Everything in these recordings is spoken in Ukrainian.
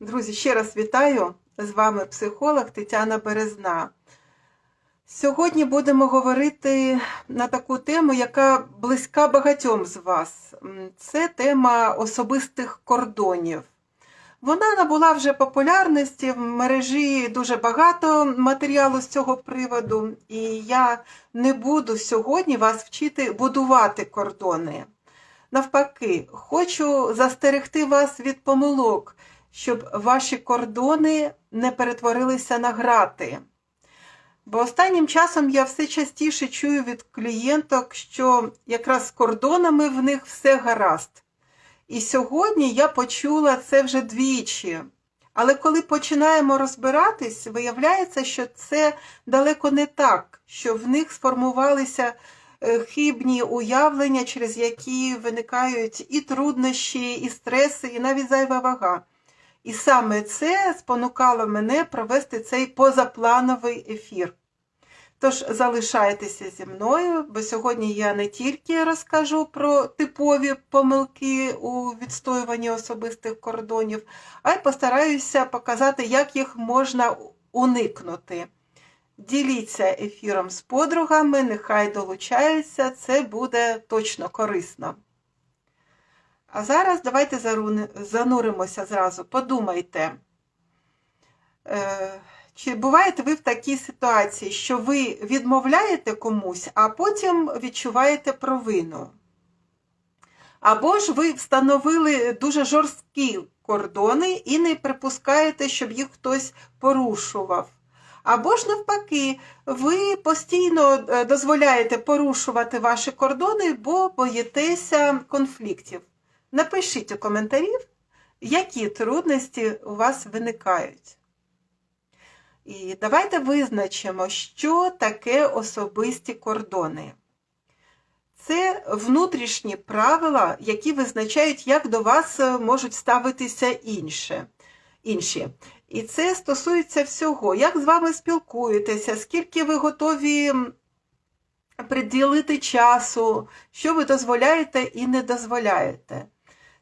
Друзі, ще раз вітаю! З вами психолог Тетяна Березна. Сьогодні будемо говорити на таку тему, яка близька багатьом з вас. Це тема особистих кордонів. Вона набула вже популярності в мережі дуже багато матеріалу з цього приводу, і я не буду сьогодні вас вчити будувати кордони. Навпаки, хочу застерегти вас від помилок, щоб ваші кордони не перетворилися на грати. Бо останнім часом я все частіше чую від клієнток, що якраз з кордонами в них все гаразд. І сьогодні я почула це вже двічі. Але коли починаємо розбиратись, виявляється, що це далеко не так, що в них сформувалися е, хибні уявлення, через які виникають і труднощі, і стреси, і навіть зайва вага. І саме це спонукало мене провести цей позаплановий ефір. Тож залишайтеся зі мною, бо сьогодні я не тільки розкажу про типові помилки у відстоюванні особистих кордонів, а й постараюся показати, як їх можна уникнути. Діліться ефіром з подругами, нехай долучаються, це буде точно корисно. А зараз давайте зануримося зразу. Подумайте, е, чи буваєте ви в такій ситуації, що ви відмовляєте комусь, а потім відчуваєте провину? Або ж ви встановили дуже жорсткі кордони і не припускаєте, щоб їх хтось порушував. Або ж навпаки, ви постійно е, дозволяєте порушувати ваші кордони, бо боїтеся конфліктів. Напишіть у коментарі, які трудності у вас виникають. І давайте визначимо, що таке особисті кордони. Це внутрішні правила, які визначають, як до вас е, можуть ставитися інше, інші. І це стосується всього, як з вами спілкуєтеся, скільки ви готові приділити часу, що ви дозволяєте і не дозволяєте.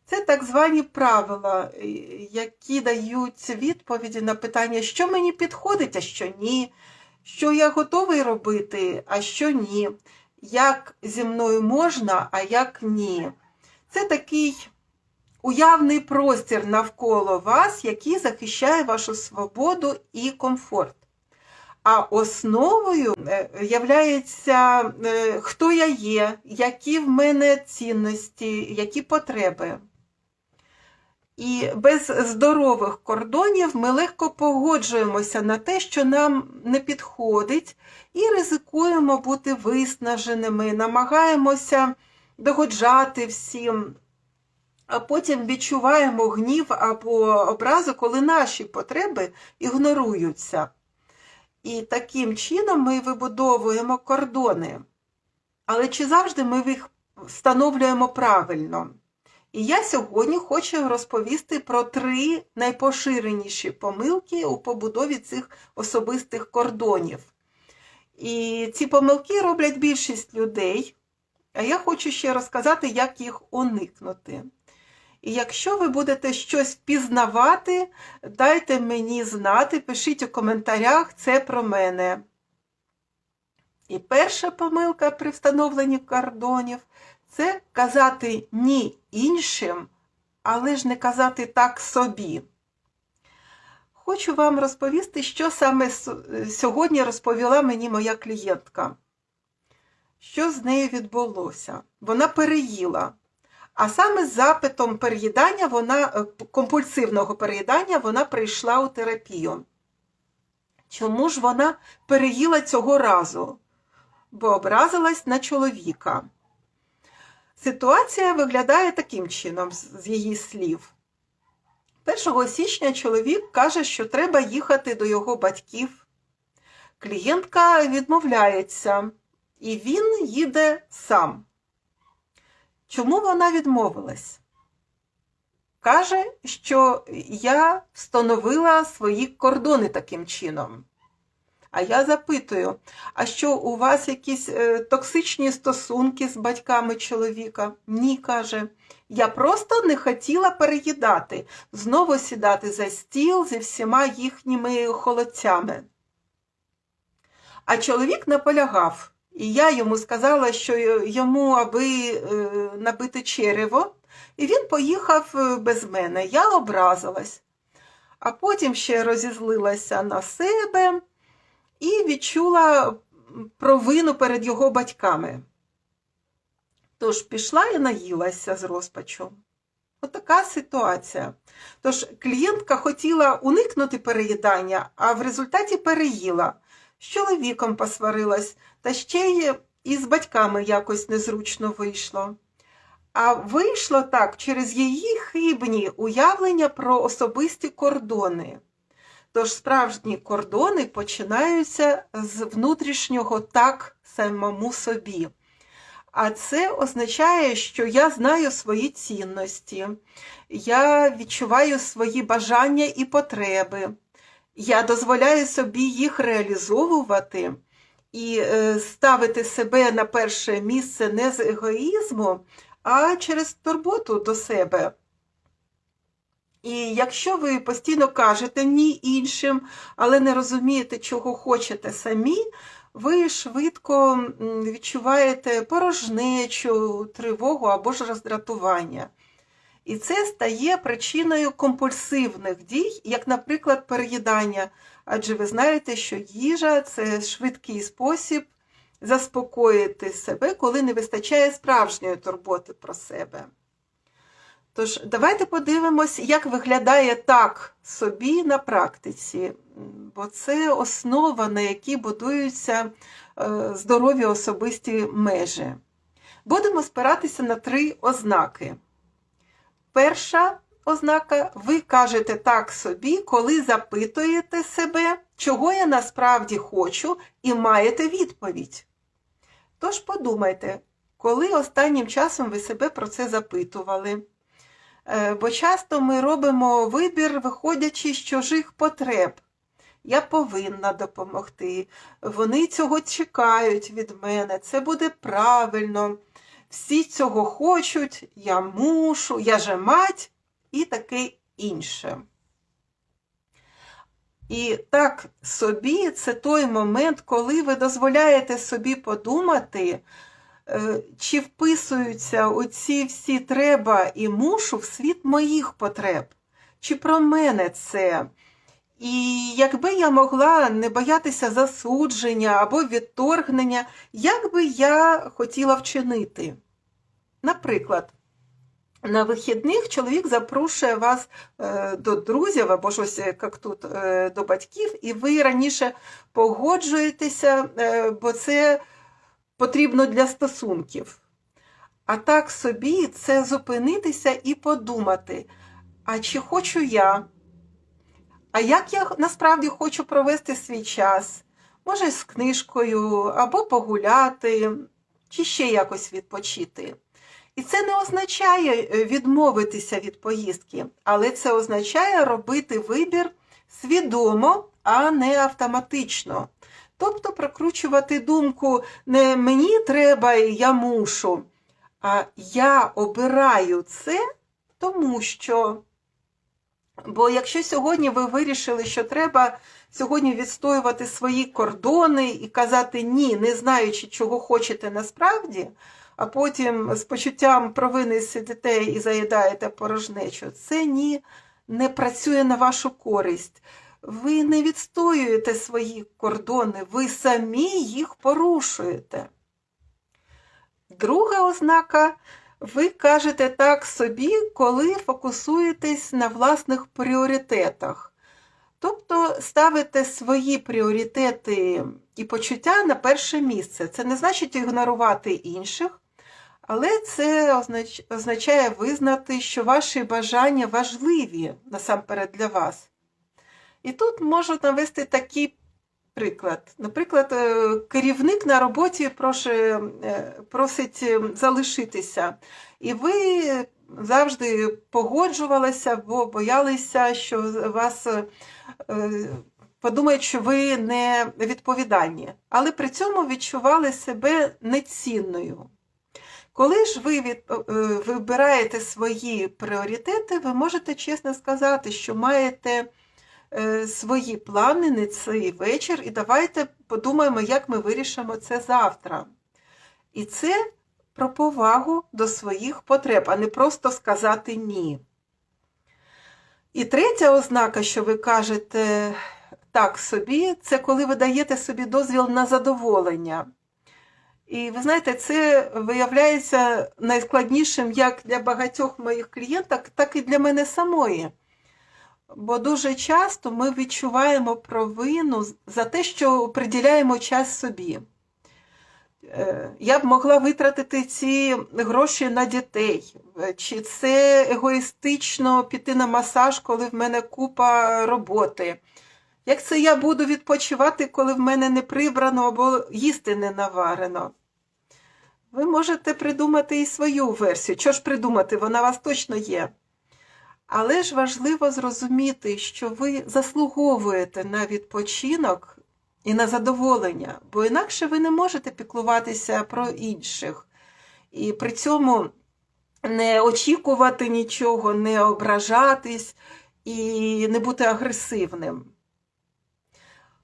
Це так звані правила, е, які дають відповіді на питання, що мені підходить, а що ні, що я готовий робити, а що ні, як зі мною можна, а як ні. Це такий уявний простір навколо вас, який захищає вашу свободу і комфорт. А основою е, являється, е, хто я є, які в мене цінності, які потреби. І без здорових кордонів ми легко погоджуємося на те, що нам не підходить, і ризикуємо бути виснаженими, намагаємося догоджати всім, а потім відчуваємо гнів або образу, коли наші потреби ігноруються. І таким чином ми вибудовуємо кордони. Але чи завжди ми їх встановлюємо правильно? І я сьогодні хочу розповісти про три найпоширеніші помилки у побудові цих особистих кордонів. І ці помилки роблять більшість людей, а я хочу ще розказати, як їх уникнути. І якщо ви будете щось впізнавати, дайте мені знати, пишіть у коментарях, це про мене. І перша помилка при встановленні кордонів це казати ні іншим, але ж не казати так собі. Хочу вам розповісти, що саме сьогодні розповіла мені моя клієнтка. Що з нею відбулося? Вона переїла. А саме з запитом переїдання, вона, е, компульсивного переїдання вона прийшла у терапію. Чому ж вона переїла цього разу? Бо образилась на чоловіка. Ситуація виглядає таким чином, з її слів. 1 січня чоловік каже, що треба їхати до його батьків. Клієнтка відмовляється, і він їде сам. Чому вона відмовилась? Каже, що я встановила свої кордони таким чином. А я запитую: а що у вас якісь е, токсичні стосунки з батьками чоловіка? Ні, каже. Я просто не хотіла переїдати, знову сідати за стіл зі всіма їхніми холодцями. А чоловік наполягав, і я йому сказала, що йому аби е, набити черево, і він поїхав е, без мене. Я образилась, а потім ще розізлилася на себе і відчула провину перед його батьками. Тож пішла і наїлася з розпачу. Отака ситуація. Тож клієнтка хотіла уникнути переїдання, а в результаті переїла. З чоловіком посварилась, та ще й із батьками якось незручно вийшло. А вийшло так через її хибні уявлення про особисті кордони. Тож справжні кордони починаються з внутрішнього так самому собі. А це означає, що я знаю свої цінності, я відчуваю свої бажання і потреби, я дозволяю собі їх реалізовувати і е, ставити себе на перше місце не з егоїзму, а через турботу до себе. І якщо ви постійно кажете ні іншим, але не розумієте, чого хочете самі, ви швидко відчуваєте порожнечу, тривогу або ж роздратування. І це стає причиною компульсивних дій, як, наприклад, переїдання. Адже ви знаєте, що їжа це швидкий спосіб заспокоїти себе, коли не вистачає справжньої турботи про себе. Тож, давайте подивимось, як виглядає так собі на практиці, бо це основа, на якій будуються е, здорові особисті межі. Будемо спиратися на три ознаки. Перша ознака ви кажете так собі, коли запитуєте себе, чого я насправді хочу, і маєте відповідь. Тож подумайте, коли останнім часом ви себе про це запитували. Е, бо часто ми робимо вибір, виходячи з чужих потреб. Я повинна допомогти. Вони цього чекають від мене, це буде правильно. Всі цього хочуть, я мушу, я же мать і таке інше. І так собі це той момент, коли ви дозволяєте собі подумати. Е, чи вписуються оці всі треба і мушу в світ моїх потреб? Чи про мене це? І якби я могла не боятися засудження або відторгнення, як би я хотіла вчинити? Наприклад, на вихідних чоловік запрошує вас е, до друзів або щось як тут е, до батьків, і ви раніше погоджуєтеся, бо це потрібно для стосунків. А так собі це зупинитися і подумати, а чи хочу я? А як я насправді хочу провести свій час? Може, з книжкою, або погуляти, чи ще якось відпочити. І це не означає е, відмовитися від поїздки, але це означає робити вибір свідомо, а не автоматично. Тобто прокручувати думку не мені треба і я мушу, а я обираю це, тому що. Бо якщо сьогодні ви вирішили, що треба сьогодні відстоювати свої кордони і казати ні, не знаючи, чого хочете насправді, а потім з почуттям провини сидите і заїдаєте порожнечу, це ні не працює на вашу користь. Ви не відстоюєте свої кордони, ви самі їх порушуєте. Друга ознака, ви кажете так собі, коли фокусуєтесь на власних пріоритетах. Тобто ставите свої пріоритети і почуття на перше місце. Це не значить ігнорувати інших, але це означає визнати, що ваші бажання важливі насамперед для вас. І тут можу навести такий приклад. Наприклад, е, керівник на роботі е, просить е, залишитися, і ви завжди погоджувалися, бо боялися, що вас подумають, що ви не відповідальні, але при цьому відчували себе нецінною. Коли ж ви від, вибираєте свої пріоритети, ви можете чесно сказати, що маєте свої плани на цей вечір, і давайте подумаємо, як ми вирішимо це завтра. І це про повагу до своїх потреб, а не просто сказати ні. І третя ознака, що ви кажете так собі, це коли ви даєте собі дозвіл на задоволення. І ви знаєте, це виявляється найскладнішим як для багатьох моїх клієнток, так і для мене самої. Бо дуже часто ми відчуваємо провину за те, що приділяємо час собі. Е, я б могла витратити ці гроші на дітей, чи це егоїстично піти на масаж, коли в мене купа роботи. Як це я буду відпочивати, коли в мене не прибрано або їсти не наварено? Ви можете придумати і свою версію. Що ж придумати, вона у вас точно є. Але ж важливо зрозуміти, що ви заслуговуєте на відпочинок і на задоволення, бо інакше ви не можете піклуватися про інших. І при цьому не очікувати нічого, не ображатись і не бути агресивним.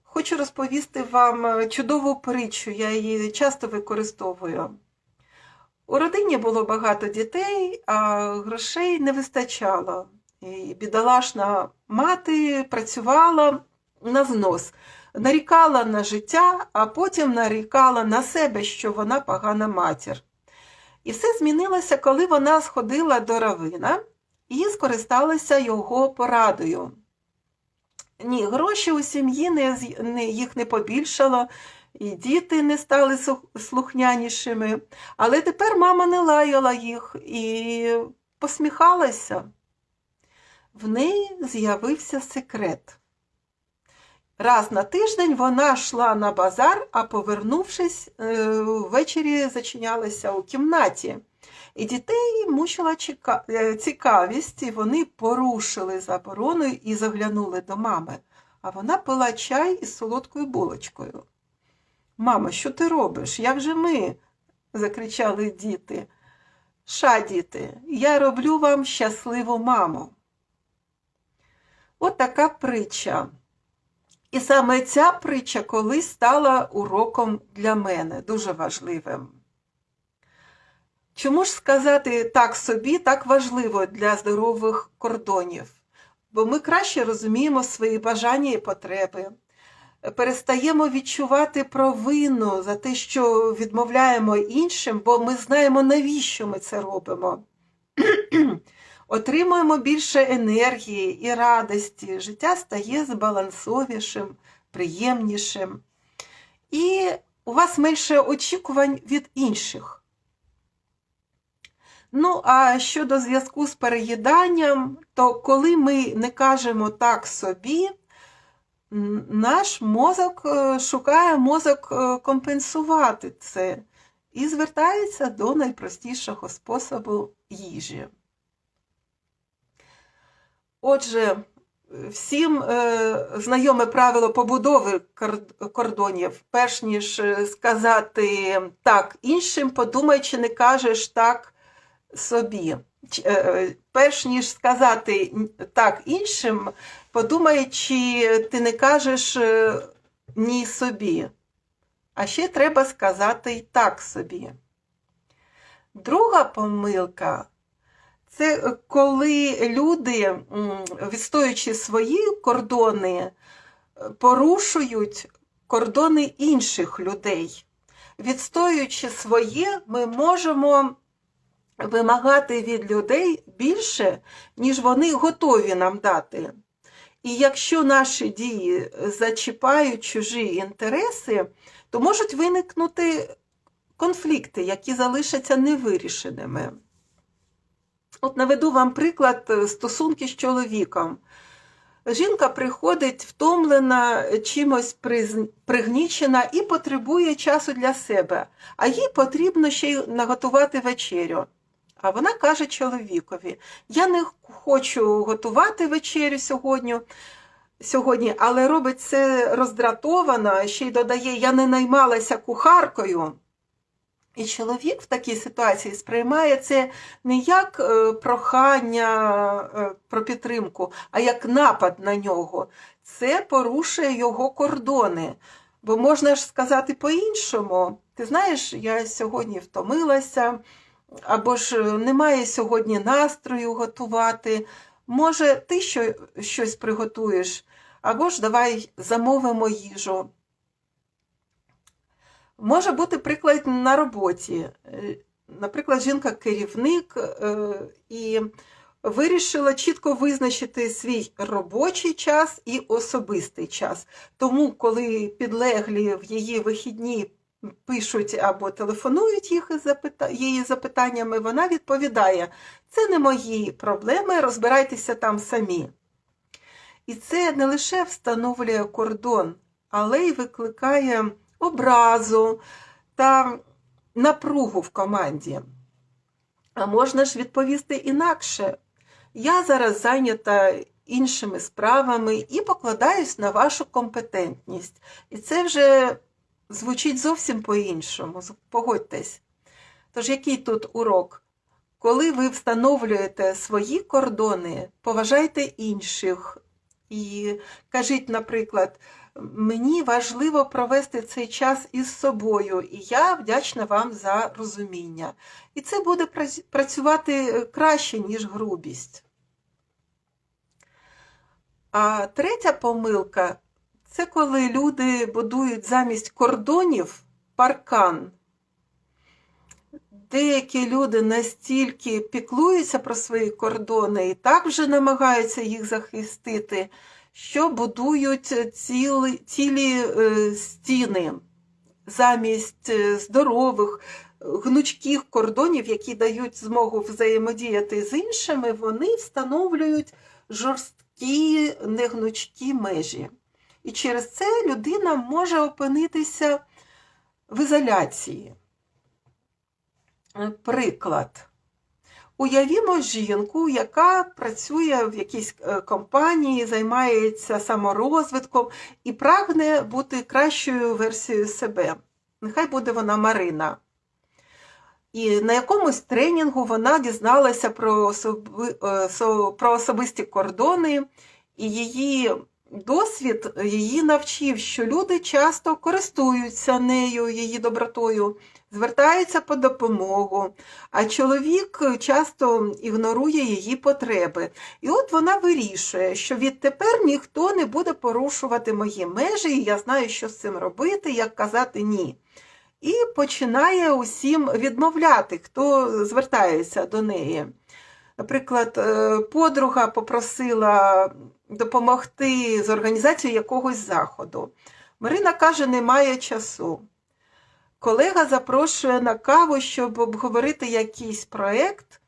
Хочу розповісти вам чудову притчу, я її часто використовую. У родині було багато дітей, а грошей не вистачало. Бідолашна мати працювала на знос, нарікала на життя, а потім нарікала на себе, що вона погана матір. І все змінилося, коли вона сходила до равина і скористалася його порадою. Ні, гроші у сім'ї не, не, їх не побільшало, і діти не стали слухнянішими. Але тепер мама не лаяла їх і посміхалася. В неї з'явився секрет. Раз на тиждень вона йшла на базар, а повернувшись, е, ввечері зачинялася у кімнаті. І дітей мучила е, цікавість, і вони порушили заборону і заглянули до мами. А вона пила чай із солодкою булочкою. Мамо, що ти робиш? Як же ми? закричали діти. Ша, діти, я роблю вам щасливу маму. От така притча. І саме ця притча колись стала уроком для мене, дуже важливим. Чому ж сказати так собі так важливо для здорових кордонів? Бо ми краще розуміємо свої бажання і потреби, перестаємо відчувати провину за те, що відмовляємо іншим, бо ми знаємо, навіщо ми це робимо. Отримуємо більше енергії і радості, життя стає збалансовішим, приємнішим. І у вас менше очікувань від інших. Ну, а щодо зв'язку з переїданням, то коли ми не кажемо так собі, наш мозок е, шукає мозок е, компенсувати це і звертається до найпростішого способу їжі. Отже, всім е, знайоме правило побудови кордонів, перш ніж сказати так іншим, подумай, чи не кажеш так собі. Перш ніж сказати так іншим, подумай, чи ти не кажеш е, ні собі. А ще треба сказати так собі. Друга помилка це коли люди, відстоюючи свої кордони, порушують кордони інших людей. Відстоюючи своє, ми можемо вимагати від людей більше, ніж вони готові нам дати. І якщо наші дії зачіпають чужі інтереси, то можуть виникнути конфлікти, які залишаться невирішеними. От наведу вам приклад стосунки з чоловіком. Жінка приходить втомлена, чимось пригнічена і потребує часу для себе, а їй потрібно ще й наготувати вечерю. А вона каже чоловікові: Я не хочу готувати вечерю сьогодні, сьогодні, але робить це роздратовано, ще й додає, я не наймалася кухаркою. І чоловік в такій ситуації сприймає це не як е, прохання е, про підтримку, а як напад на нього. Це порушує його кордони. Бо можна ж сказати по-іншому. Ти знаєш, я сьогодні втомилася, або ж е, немає сьогодні настрою готувати. Може, ти що, щось приготуєш, або ж давай замовимо їжу. Може бути приклад на роботі. Е, Наприклад, жінка-керівник е, і вирішила чітко визначити свій робочий час і особистий час. Тому, коли підлеглі в її вихідні пишуть або телефонують їх її запитаннями, вона відповідає: це не мої проблеми, розбирайтеся там самі. І це не лише встановлює кордон, але й викликає образу та напругу в команді. А можна ж відповісти інакше. Я зараз зайнята іншими справами і покладаюсь на вашу компетентність. І це вже звучить зовсім по-іншому, погодьтесь. Тож, який тут урок? Коли ви встановлюєте свої кордони, поважайте інших і кажіть, наприклад, мені важливо провести цей час із собою, і я вдячна вам за розуміння. І це буде працювати краще, ніж грубість. А третя помилка це коли люди будують замість кордонів паркан. Деякі люди настільки піклуються про свої кордони і так вже намагаються їх захистити, що будують цілі, цілі е, стіни замість е, здорових, гнучких кордонів, які дають змогу взаємодіяти з іншими, вони встановлюють жорсткі негнучкі межі. І через це людина може опинитися в ізоляції. Приклад. Уявімо жінку, яка працює в якійсь е, компанії, займається саморозвитком і прагне бути кращою версією себе. Нехай буде вона Марина. І на якомусь тренінгу вона дізналася про, особи, е, про особисті кордони, і її досвід її навчив, що люди часто користуються нею, її добротою, звертаються по допомогу, а чоловік часто ігнорує її потреби. І от вона вирішує, що відтепер ніхто не буде порушувати мої межі, і я знаю, що з цим робити, як казати ні. І починає усім відмовляти, хто звертається до неї. Наприклад, е, подруга попросила допомогти з організацією якогось заходу. Марина каже, немає часу. Колега запрошує на каву, щоб обговорити якийсь проєкт,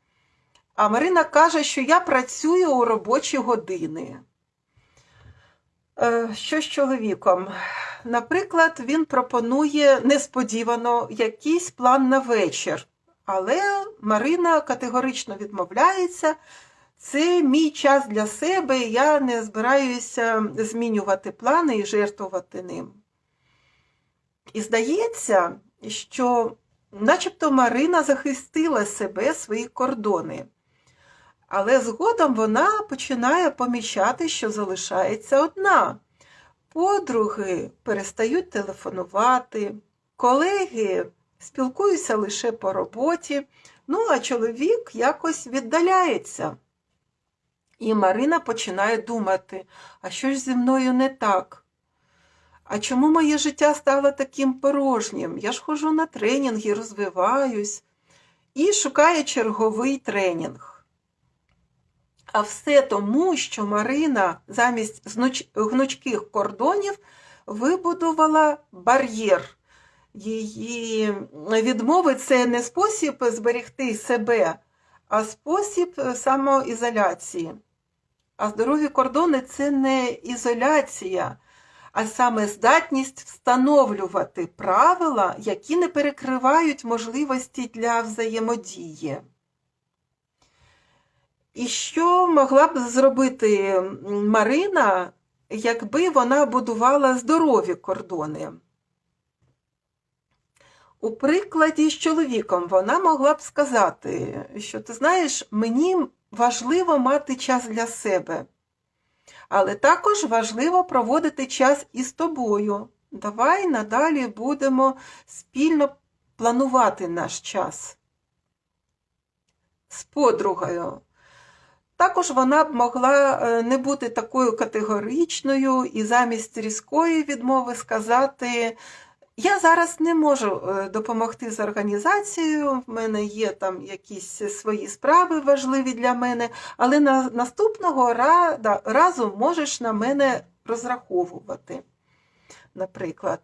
а Марина каже, що я працюю у робочі години. Е, Що з чоловіком? Наприклад, він пропонує несподівано якийсь план на вечір, але Марина категорично відмовляється. Це мій час для себе, я не збираюся змінювати плани і жертвувати ним. І здається, що начебто Марина захистила себе, свої кордони. Але згодом вона починає помічати, що залишається одна. Подруги перестають телефонувати, колеги спілкуються лише по роботі, ну а чоловік якось віддаляється. І Марина починає думати, а що ж зі мною не так? А чому моє життя стало таким порожнім? Я ж ходжу на тренінги, розвиваюсь і шукає черговий тренінг. А все тому, що Марина замість гнучких кордонів вибудувала бар'єр. Її відмови це не спосіб зберегти себе, а спосіб самоізоляції. А здорові кордони це не ізоляція, а саме здатність встановлювати правила, які не перекривають можливості для взаємодії. І що могла б зробити Марина, якби вона будувала здорові кордони? У прикладі з чоловіком вона могла б сказати, що ти знаєш, мені важливо мати час для себе, але також важливо проводити час із тобою. Давай надалі будемо спільно планувати наш час з подругою. Також вона б могла е, не бути такою категоричною і замість різкої відмови сказати: Я зараз не можу е, допомогти з організацією, в мене є там якісь свої справи важливі для мене, але на наступного ра- разу можеш на мене розраховувати, наприклад.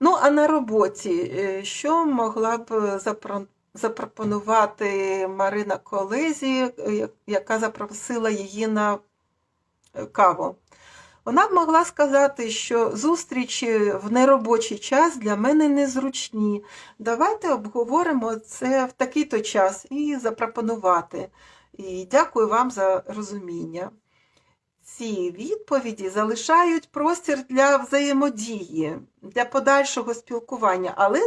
Ну, а на роботі, е, що могла б запропонувати Марина колезі, е, яка запросила її на каву? Вона б могла сказати, що зустрічі в неробочий час для мене незручні. Давайте обговоримо це в такий-то час і запропонувати. І дякую вам за розуміння. Ці відповіді залишають простір для взаємодії, для подальшого спілкування, але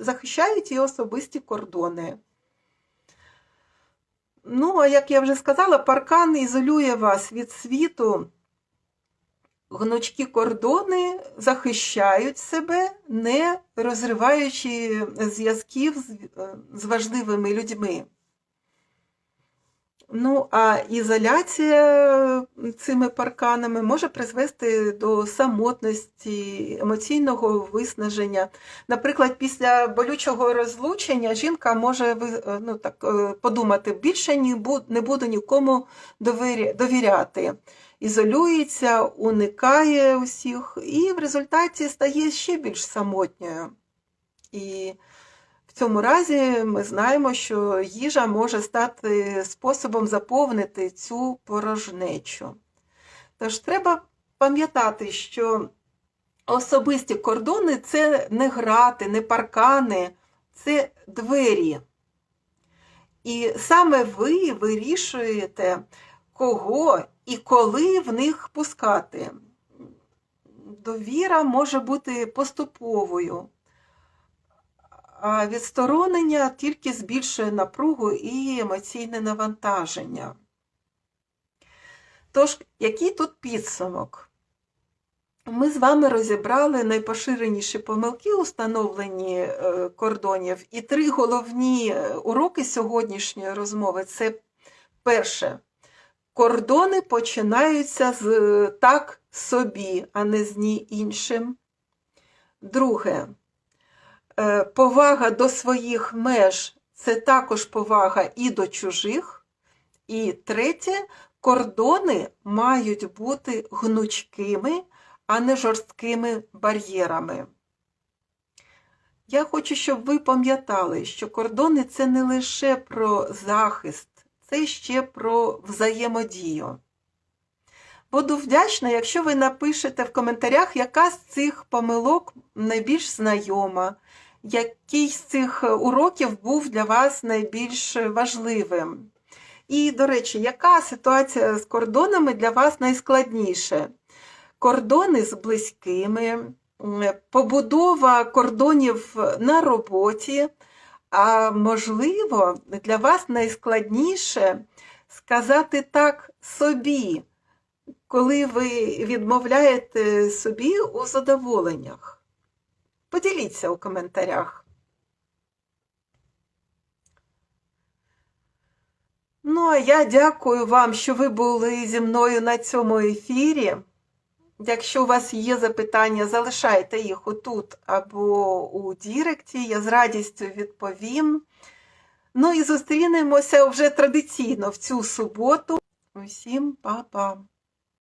захищають і особисті кордони. Ну, а як я вже сказала, паркан ізолює вас від світу. Гнучкі кордони захищають себе, не розриваючи зв'язків з, е, важливими людьми. Ну, а ізоляція цими парканами може призвести до самотності, емоційного виснаження. Наприклад, після болючого розлучення жінка може е, ну, так, е, подумати, більше не буду нікому довіряти. Ізолюється, уникає усіх, і в результаті стає ще більш самотньою. І в цьому разі ми знаємо, що їжа може стати способом заповнити цю порожнечу. Тож треба пам'ятати, що особисті кордони це не грати, не паркани, це двері. І саме ви вирішуєте, кого і коли в них пускати. Довіра може бути поступовою а відсторонення тільки збільшує напругу і емоційне навантаження. Тож, який тут підсумок? Ми з вами розібрали найпоширеніші помилки у встановленні е, кордонів, і три головні е, уроки сьогоднішньої розмови це перше. Кордони починаються з е, так собі, а не з ні іншим. Друге, Е, повага до своїх меж це також повага і до чужих. І третє, кордони мають бути гнучкими, а не жорсткими бар'єрами. Я хочу, щоб ви пам'ятали, що кордони це не лише про захист, це ще про взаємодію. Буду вдячна, якщо ви напишете в коментарях, яка з цих помилок найбільш знайома, який з цих уроків був для вас найбільш важливим. І, до речі, яка ситуація з кордонами для вас найскладніша? Кордони з близькими, побудова кордонів на роботі, а можливо, для вас найскладніше сказати так собі, коли ви відмовляєте собі у задоволеннях. Поділіться у коментарях. Ну, а я дякую вам, що ви були зі мною на цьому ефірі. Якщо у вас є запитання, залишайте їх отут або у Діректі, я з радістю відповім. Ну і зустрінемося вже традиційно в цю суботу. Усім па-па!